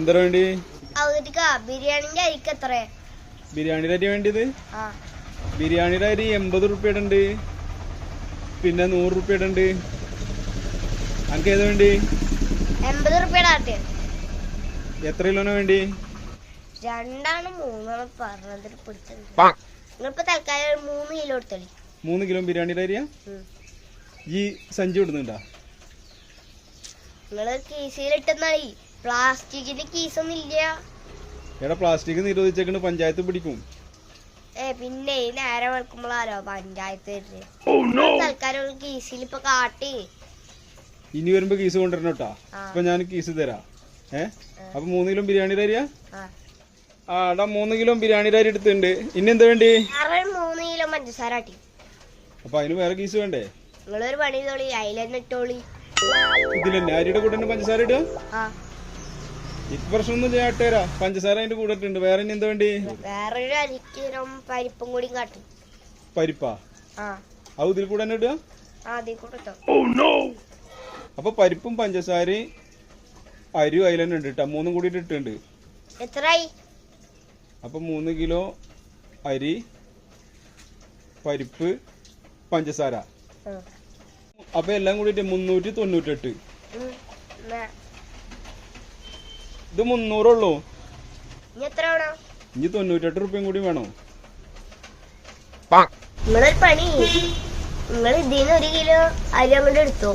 എന്താ വേണ്ടി? ബിരിയാണിന്റെ അരിക്ക് എത്ര ബിരിയാണിയുടെ അരി വേണ്ടിയത്? ബിരിയാണിയുടെ അരി എൺപത് റുപ്യയുടെ ഉണ്ട്. പിന്നെ നൂറ് റുപ്യയുടെ ഉണ്ട്. അനക്ക് ഏതാ വേണ്ടി? എൺപത് റുപ്യയുടെ എത്ര കിലോനാ വേണ്ടി? രണ്ടാണ് മൂന്നാണ് പറഞ്ഞതിൽ പിടിച്ചത്. നിങ്ങളിപ്പോ തൽക്കാലം മൂന്ന് കിലോ എടുത്തോളി മൂന്ന് കിലോ ബിരിയാണിയുടെ അരിയാ? ഈ സഞ്ചി വിടുന്നുണ്ടാ നിങ്ങൾ കീസിലിട്ടെന്നായി പ്ലാസ്റ്റിക്കിന്റെ കീസൊന്നും ഇല്ല എടാ പ്ലാസ്റ്റിക് നിരോധിച്ചേക്കണ് പഞ്ചായത്ത് പിടിക്കും. ഏ പിന്നെ ഈ നേരം വെക്കുമ്പോഴാലോ പഞ്ചായത്ത് തൽക്കാലം ഒരു കീസിൽ ഇപ്പൊ കാട്ടി. ഇനി വരുമ്പോ കീസ് കൊണ്ടുവരണം കേട്ടാ. ഇപ്പൊ ഞാൻ കീസ് തരാം. ഏ? അപ്പൊ മൂന്ന് കിലോ ബിരിയാണി അരിയാ ആ. എടാ മൂന്ന് കിലോ ബിരിയാണി തരി എടുത്തിട്ടുണ്ട്. ഇനി എന്താ വേണ്ടി? മൂന്ന് കിലോ പഞ്ചസാര ആട്ടി. അപ്പൊ അതിന് വേറെ കീസ് വേണ്ടേ? നിങ്ങളൊരു പണി തോളി അതിലെന്നെ ഇട്ടോളി. ഇതിലെന്നെ അരിയുടെ കൂടെ പഞ്ചസാര ഇടുക? ഇപ്പൊ പ്രശ്നമൊന്നും ചെയ്യാട്ടെ പഞ്ചസാര അതിന്റെ കൂടെ ഇട്ടുണ്ട് വേറെ ഇനി എന്താ വേണ്ടി? ഒരു അരിക്കിലും പരിപ്പും കൂടി കാട്ടും. പരിപ്പാ? ആ. അത് ഇതിൽ കൂടെ തന്നെ ഇടുക? ആ അതിൽ കൂടെ ഇട്ടോ. അപ്പൊ പരിപ്പും പഞ്ചസാരയും അരിയും അതിൽ തന്നെ ഉണ്ട് കേട്ടോ. മൂന്നും കൂടി ഇട്ടിട്ടുണ്ട്. എത്രയായി? അപ്പൊ മൂന്ന് കിലോ അരി പരിപ്പ് പഞ്ചസാര. ആ. അപ്പൊ എല്ലാം കൂടിയിട്ട് മുന്നൂറ്റി തൊണ്ണൂറ്റെട്ട്. ഉം. ഇത് മുന്നൂറുള്ളൂ. ഇനി എത്ര വേണം? ഇനി തൊണ്ണൂറ്റെട്ട് റുപ്യം കൂടി വേണോ. നിങ്ങളൊരു പണി. നിങ്ങൾ ഇതിന്ന് ഒരു കിലോ അരി അങ്ങോട്ട് എടുത്തോ.